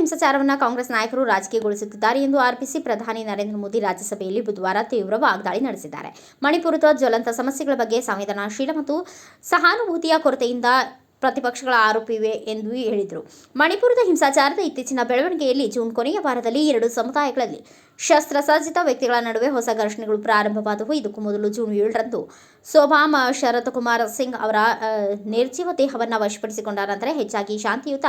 ಹಿಂಸಾಚಾರವನ್ನು ಕಾಂಗ್ರೆಸ್ ನಾಯಕರು ರಾಜಕೀಯಗೊಳಿಸುತ್ತಿದ್ದಾರೆ ಎಂದು ಆರ್ಪಿಸಿ ಪ್ರಧಾನಿ ನರೇಂದ್ರ ಮೋದಿ ರಾಜ್ಯಸಭೆಯಲ್ಲಿ ಬುಧವಾರ ತೀವ್ರ ವಾಗ್ದಾಳಿ ನಡೆಸಿದ್ದಾರೆ. ಮಣಿಪುರದ ಜ್ವಲಂತ ಸಮಸ್ಯೆಗಳ ಬಗ್ಗೆ ಸಂವೇದನಾಶೀಲ ಮತ್ತು ಸಹಾನುಭೂತಿಯ ಕೊರತೆಯಿಂದ ಪ್ರತಿಪಕ್ಷಗಳ ಆರೋಪಿವೆ ಎಂದು ಹೇಳಿದರು. ಮಣಿಪುರದ ಹಿಂಸಾಚಾರದ ಇತ್ತೀಚಿನ ಬೆಳವಣಿಗೆಯಲ್ಲಿ ಜೂನ್ ಕೊನೆಯ ವಾರದಲ್ಲಿ ಎರಡು ಸಮುದಾಯಗಳಲ್ಲಿ ಶಸ್ತ್ರಸಜ್ಜಿತ ವ್ಯಕ್ತಿಗಳ ನಡುವೆ ಹೊಸ ಘರ್ಷಣೆಗಳು ಪ್ರಾರಂಭವಾದವು. ಇದಕ್ಕೂ ಮೊದಲು ಜೂನ್ ಏಳರಂದು ಸೋಭಾಮ್ ಶರತ್ ಕುಮಾರ್ ಸಿಂಗ್ ಅವರ ನಿರ್ಜೀವ ದೇಹವನ್ನು ವಶಪಡಿಸಿಕೊಂಡ ನಂತರ ಹೆಚ್ಚಾಗಿ ಶಾಂತಿಯುತ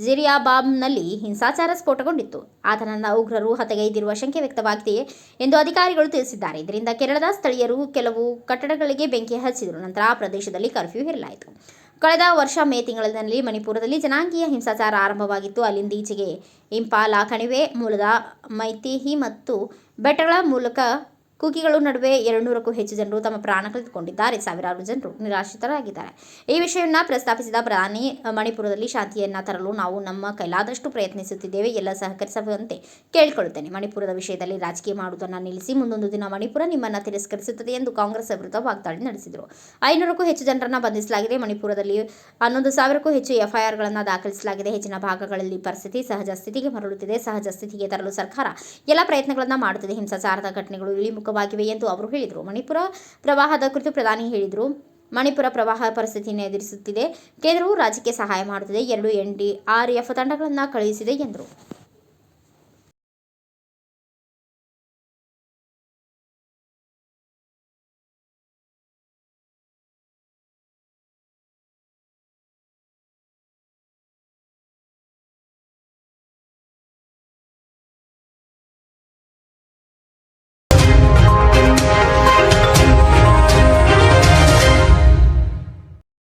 ಜಿರಿಯಾಬಾಬ್ನಲ್ಲಿ ಹಿಂಸಾಚಾರ ಸ್ಫೋಟಗೊಂಡಿತ್ತು. ಆತನನ್ನ ಉಗ್ರರು ಹತಗೈದಿರುವ ಶಂಕೆ ವ್ಯಕ್ತವಾಗಿದೆ ಎಂದು ಅಧಿಕಾರಿಗಳು ತಿಳಿಸಿದ್ದಾರೆ. ಇದರಿಂದ ಕೇರಳದ ಸ್ಥಳೀಯರು ಕೆಲವು ಕಟ್ಟಡಗಳಿಗೆ ಬೆಂಕಿ ಹಚ್ಚಿದರು. ನಂತರ ಆ ಪ್ರದೇಶದಲ್ಲಿ ಕರ್ಫ್ಯೂ ಹೇರಲಾಯಿತು. ಕಳೆದ ವರ್ಷ ಮೇ ತಿಂಗಳಿನಲ್ಲಿ ಮಣಿಪುರದಲ್ಲಿ ಜನಾಂಗೀಯ ಹಿಂಸಾಚಾರ ಆರಂಭವಾಗಿತ್ತು. ಅಲ್ಲಿಂದ ಈಚೆಗೆ ಇಂಪಾಲ, ಕಣಿವೆ ಮೂಲದ ಮೈತಿಹಿ ಮತ್ತು ಬೆಟ್ಟಗಳ ಮೂಲಕ ಕುಕಿಗಳು ನಡುವೆ ಎರಡುನೂರಕ್ಕೂ ಹೆಚ್ಚು ಜನರು ತಮ್ಮ ಪ್ರಾಣ ಕಳೆದುಕೊಂಡಿದ್ದಾರೆ. ಸಾವಿರಾರು ಜನರು ನಿರಾಶ್ರಿತರಾಗಿದ್ದಾರೆ. ಈ ವಿಷಯವನ್ನು ಪ್ರಸ್ತಾಪಿಸಿದ ಪ್ರಧಾನಿ ಮಣಿಪುರದಲ್ಲಿ ಶಾಂತಿಯನ್ನು ತರಲು ನಾವು ನಮ್ಮ ಕೈಲಾದಷ್ಟು ಪ್ರಯತ್ನಿಸುತ್ತಿದ್ದೇವೆ. ಎಲ್ಲ ಸಹಕರಿಸುವಂತೆ ಕೇಳಿಕೊಳ್ಳುತ್ತೇನೆ. ಮಣಿಪುರದ ವಿಷಯದಲ್ಲಿ ರಾಜಕೀಯ ಮಾಡುವುದನ್ನು ನಿಲ್ಲಿಸಿ ಮುಂದೊಂದು ದಿನ ಮಣಿಪುರ ನಿಮ್ಮನ್ನು ತಿರಸ್ಕರಿಸುತ್ತದೆ ಎಂದು ಕಾಂಗ್ರೆಸ್ ವಿರುದ್ಧ ವಾಗ್ದಾಳಿ ನಡೆಸಿದರು. ಐನೂರಕ್ಕೂ ಹೆಚ್ಚು ಜನರನ್ನು ಬಂಧಿಸಲಾಗಿದೆ. ಮಣಿಪುರದಲ್ಲಿ ಹನ್ನೊಂದು ಸಾವಿರಕ್ಕೂ ಹೆಚ್ಚು ಎಫ್ಐಆರ್ಗಳನ್ನು ದಾಖಲಿಸಲಾಗಿದೆ. ಹೆಚ್ಚಿನ ಭಾಗಗಳಲ್ಲಿ ಪರಿಸ್ಥಿತಿ ಸಹಜ ಸ್ಥಿತಿಗೆ ಮರಳುತ್ತಿದೆ. ಸಹಜ ಸ್ಥಿತಿಗೆ ತರಲು ಸರ್ಕಾರ ಎಲ್ಲ ಪ್ರಯತ್ನಗಳನ್ನು ಮಾಡುತ್ತಿದೆ. ಹಿಂಸಾಚಾರದ ಘಟನೆಗಳು ಇಳಿಮುಖವಾಗಿವೆ ಎಂದು ಅವರು ಹೇಳಿದರು. ಮಣಿಪುರ ಪ್ರವಾಹದ ಕುರಿತು ಪ್ರಧಾನಿ ಹೇಳಿದರು. ಮಣಿಪುರ ಪ್ರವಾಹ ಪರಿಸ್ಥಿತಿಯನ್ನು ಎದುರಿಸುತ್ತಿದೆ ಕೇಂದ್ರವು ರಾಜ್ಯಕ್ಕೆ ಸಹಾಯ ಮಾಡುತ್ತಿದೆ. ಎರಡು ಎನ್ ಡಿ ಆರ್ ಎಫ್ ತಂಡಗಳನ್ನು ಕಳುಹಿಸಿದೆ ಎಂದರು.